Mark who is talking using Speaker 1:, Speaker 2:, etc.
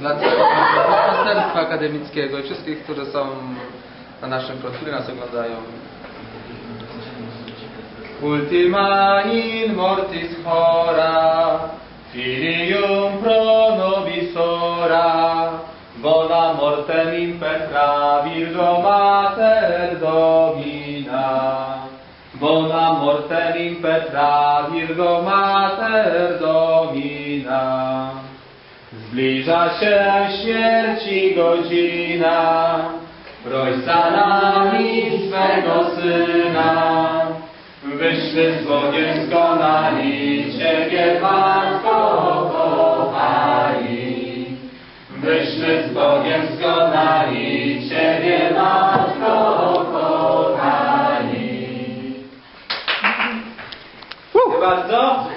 Speaker 1: dla pasterstwa akademickiego i wszystkich, którzy są na naszym profilu, nas oglądają. Ultima in mortis hora, filium pro nobis ora, bona mortem in Petra Virgo Mater Domina. Bona mortem in Petra Virgo Mater Domina. Zbliża się śmierci godzina, proś za nami swego Syna. Wyślij z Bogiem skonani, Ciebie Matko kochani. Wyślij z Bogiem skonani, Ciebie Matko kochani. Dziękuję bardzo.